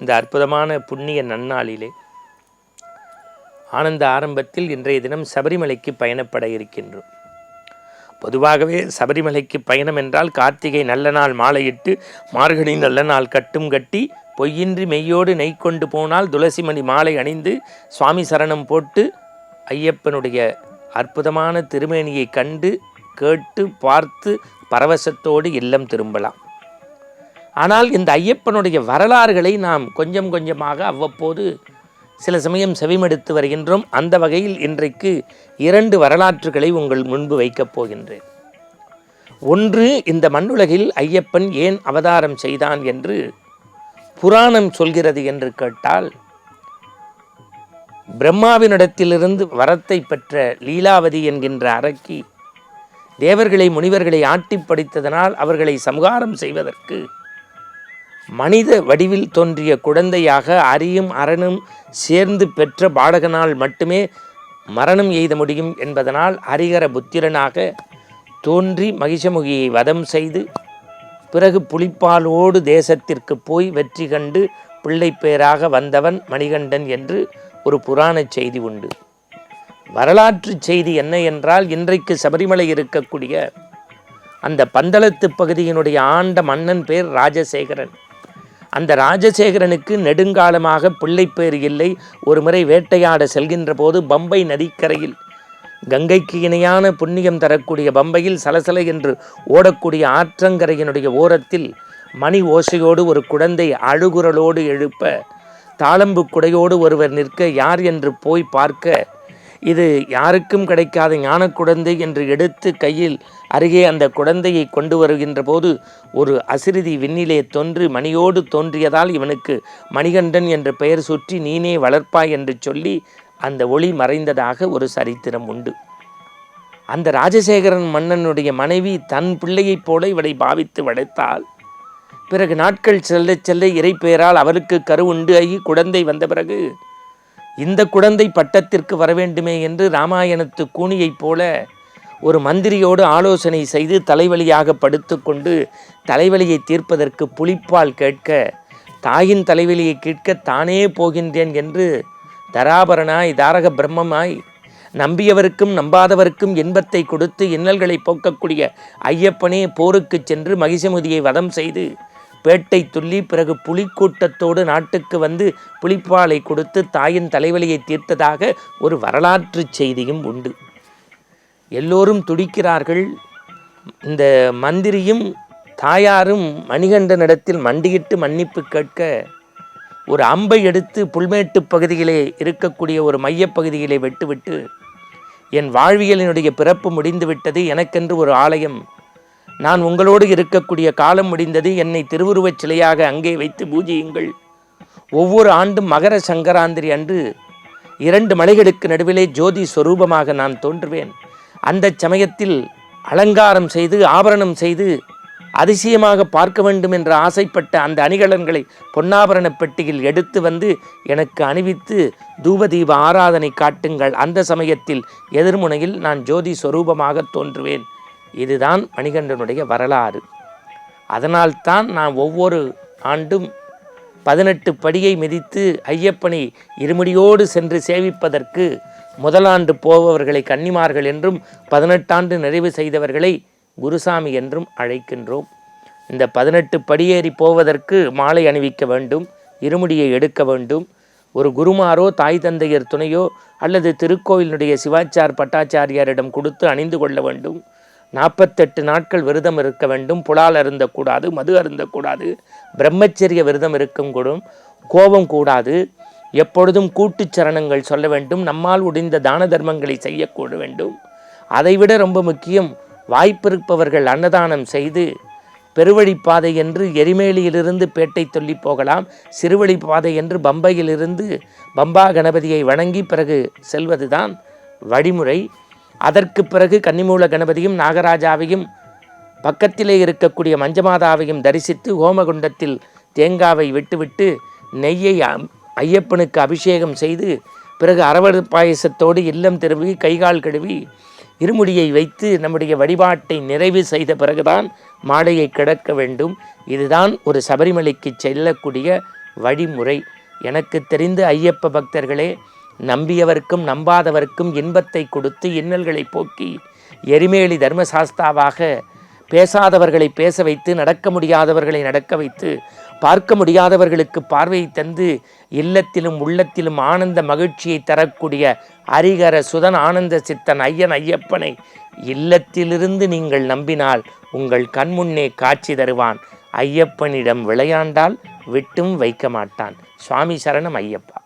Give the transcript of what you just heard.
இந்த அற்புதமான புண்ணிய நன்னாளிலே ஆனந்த ஆரம்பத்தில் இன்றைய தினம் சபரிமலைக்கு பயணப்பட இருக்கின்றோம். பொதுவாகவே சபரிமலைக்கு பயணம் என்றால் கார்த்திகை நல்ல நாள் மாலையிட்டு மார்கழி நல்ல நாள் கட்டும் கட்டி பொய்யின்றி மெய்யோடு நெய் கொண்டு போனால் துளசிமணி மாலை அணிந்து சுவாமி சரணம் போட்டு ஐயப்பனுடைய அற்புதமான திருமேனியை கண்டு கேட்டு பார்த்து பரவசத்தோடு இல்லம் திரும்பலாம். ஆனால் இந்த ஐயப்பனுடைய வரலாறுகளை நாம் கொஞ்சம் கொஞ்சமாக அவ்வப்போது சில சமயம் செவிமடுத்து வருகின்றோம். அந்த வகையில் இன்றைக்கு இரண்டு வரலாற்றுகளை உங்கள் முன்பு வைக்கப் போகின்றேன். ஒன்று இந்த மண்ணுலகில் ஐயப்பன் ஏன் அவதாரம் செய்தான் என்று புராணம் சொல்கிறது என்று கேட்டால் பிரம்மாவினிடத்திலிருந்து வரத்தை பெற்ற லீலாவதி என்கின்ற அரக்கி தேவர்களை முனிவர்களை ஆட்டி படித்ததனால் அவர்களை சமகாரம் செய்வதற்கு மனித வடிவில் தோன்றிய குழந்தையாக அரியும் அரணும் சேர்ந்து பெற்ற பாடகனால் மட்டுமே மரணம் எய்த முடியும் என்பதனால் ஹரிகர புத்திரனாக தோன்றி மகிஷமுகியை வதம் செய்து பிறகு புலிப்பாலோடு தேசத்திற்கு போய் வெற்றி கண்டு பிள்ளை பேராக வந்தவன் மணிகண்டன் என்று ஒரு புராண செய்தி உண்டு. வரலாற்று செய்தி என்ன என்றால் இன்றைக்கு சபரிமலை இருக்கக்கூடிய அந்த பந்தளத்து பகுதியினுடைய ஆண்ட மன்னன் பேர் ராஜசேகரன். அந்த ராஜசேகரனுக்கு நெடுங்காலமாக பிள்ளைப்பேறு இல்லை. ஒரு முறை வேட்டையாட செல்கின்ற போது பம்பை நதிக்கரையில் கங்கைக்கு இணையான புண்ணியம் தரக்கூடிய பம்பையில் சலசல என்று ஓடக்கூடிய ஆற்றங்கரையினுடைய ஓரத்தில் மணி ஓசையோடு ஒரு குழந்தை அழுகுரலோடு எழுப்ப தாளம்பு குடையோடு ஒருவர் நிற்க யார் என்று போய் பார்க்க? இது யாருக்கும் கிடைக்காத ஞான குழந்தை என்று எடுத்து கையில் அருகே அந்த குழந்தையை கொண்டு வருகின்ற போது ஒரு அசிறுதி விண்ணிலே தோன்று மணியோடு தோன்றியதால் இவனுக்கு மணிகண்டன் என்ற பெயர் சுற்றி நீனே வளர்ப்பாய் என்று சொல்லி அந்த ஒளி மறைந்ததாக ஒரு சரித்திரம் உண்டு. அந்த ராஜசேகரன் மன்னனுடைய மனைவி தன் பிள்ளையைப் போல இவளை பாவித்து வளைத்தாள். பிறகு நாட்கள் செல்ல செல்ல இறை பெயரால் அவருக்கு கரு உண்டு ஆகி குழந்தை வந்த பிறகு இந்த குழந்தை பட்டத்திற்கு வர வேண்டுமே என்று ராமாயணத்து கூனியைப் போல ஒரு மந்திரியோடு ஆலோசனை செய்து தலைவலியாக படுத்துக்கொண்டு தலைவலியை தீர்ப்பதற்கு புலிப்பால் கேட்க தாயின் தலைவலியை கேட்க தானே போகின்றேன் என்று தராபரனாய் தாரக பிரம்மமாய் நம்பியவருக்கும் நம்பாதவருக்கும் இன்பத்தை கொடுத்து இன்னல்களை போக்கக்கூடிய ஐயப்பனே போருக்கு சென்று மகிஷமுதியை வதம் செய்து பேட்டை துள்ளி பிறகு புலிக்கூட்டத்தோடு நாட்டுக்கு வந்து புலிப்பாலை கொடுத்து தாயின் தலைவலியை தீர்த்ததாக ஒரு வரலாற்று செய்தியும் உண்டு. எல்லோரும் துடிக்கிறார்கள். இந்த மந்திரியும் தாயாரும் மணிகண்டனிடத்தில் மண்டியிட்டு மன்னிப்பு கேட்க ஒரு அம்பை எடுத்து புல்மேட்டு பகுதியிலே இருக்கக்கூடிய ஒரு மையப்பகுதியிலே வெட்டுவிட்டு என் வாழ்வியலினுடைய பிறப்பு முடிந்துவிட்டது எனக்கென்று ஒரு ஆலயம். நான் உங்களோடு இருக்கக்கூடிய காலம் முடிந்தது என்னை திருவுருவச் சிலையாக அங்கே வைத்து பூஜியுங்கள். ஒவ்வொரு ஆண்டும் மகர சங்கராந்திரி அன்று இரண்டு மலைகளுக்கு நடுவிலே ஜோதி ஸ்வரூபமாக நான் தோன்றுவேன். அந்த சமயத்தில் அலங்காரம் செய்து ஆபரணம் செய்து அதிசயமாக பார்க்க வேண்டும் என்று ஆசைப்பட்ட அந்த அணிகலன்களை பொன்னாபரண பெட்டியில் எடுத்து வந்து எனக்கு அணிவித்து தூபதீப ஆராதனை காட்டுங்கள். அந்த சமயத்தில் எதிர்முனையில் நான் ஜோதி ஸ்வரூபமாக தோன்றுவேன். இதுதான் மணிகண்டனுடைய வரலாறு. அதனால்தான் நான் ஒவ்வொரு ஆண்டும் பதினெட்டு படியை மிதித்து ஐயப்பனை இருமுடியோடு சென்று சேவிப்பதற்கு முதலாண்டு போபவர்களை கன்னிமார்கள் என்றும் பதினெட்டாண்டு நிறைவு செய்தவர்களை குருசாமி என்றும் அழைக்கின்றோம். இந்த பதினெட்டு படியேறி போவதற்கு மாலை அணிவிக்க வேண்டும் இருமுடியை எடுக்க வேண்டும். ஒரு குருமாரோ தாய் தந்தையர் துணையோ அல்லது திருக்கோயிலுடைய சிவாச்சார் பட்டாச்சாரியாரிடம் கொடுத்து அணிந்து கொள்ள வேண்டும். நாற்பத்தெட்டு நாட்கள் விரதம் இருக்க வேண்டும். புலால் அருந்தக்கூடாது மது அருந்தக்கூடாது. பிரம்மச்சரிய விரதம் இருக்கும் கூடும். கோபம் கூடாது. எப்பொழுதும் கூட்டுச் சரணங்கள் சொல்ல வேண்டும். நம்மால் உடைந்த தான தர்மங்களை செய்யக்கூட வேண்டும். அதைவிட ரொம்ப முக்கியம் வாய்ப்பிருப்பவர்கள் அன்னதானம் செய்து பெருவழிப்பாதை என்று எரிமேலியிலிருந்து பேட்டை தொல்லி போகலாம். சிறுவழிப்பாதை என்று பம்பையிலிருந்து பம்பா கணபதியை வணங்கி பிறகு செல்வதுதான் வழிமுறை. அதற்கு பிறகு கன்னிமூல கணபதியும் நாகராஜாவையும் பக்கத்திலே இருக்கக்கூடிய மஞ்சமாதாவையும் தரிசித்து ஹோமகுண்டத்தில் தேங்காவை விட்டுவிட்டு நெய்யை ஐயப்பனுக்கு அபிஷேகம் செய்து பிறகு அரவடு பாயசத்தோடு இல்லம் திரும்பி கைகால் கழுவி இருமுடியை வைத்து நம்முடைய வழிபாட்டை நிறைவு செய்த பிறகுதான் மாலையை கிடக்க வேண்டும். இதுதான் ஒரு சபரிமலைக்கு செல்லக்கூடிய வழிமுறை. எனக்கு தெரிந்து ஐயப்ப பக்தர்களே நம்பியவர்க்கும் நம்பாதவர்க்கும் இன்பத்தை கொடுத்து இன்னல்களை போக்கி எரிமேலி தர்மசாஸ்தாவாக பேசாதவர்களை பேச வைத்து நடக்க முடியாதவர்களை நடக்க வைத்து பார்க்க முடியாதவர்களுக்கு பார்வையை தந்து இல்லத்திலும் உள்ளத்திலும் ஆனந்த மகிழ்ச்சியை தரக்கூடிய அரிகர சுதன் ஆனந்த சித்தன் ஐயன் ஐயப்பனை இல்லத்திலிருந்து நீங்கள் நம்பினால் உங்கள் கண்முன்னே காட்சி தருவான். ஐயப்பனிடம் விளையாண்டால் விட்டும் வைக்க மாட்டான். சுவாமி சரணம் ஐயப்பா.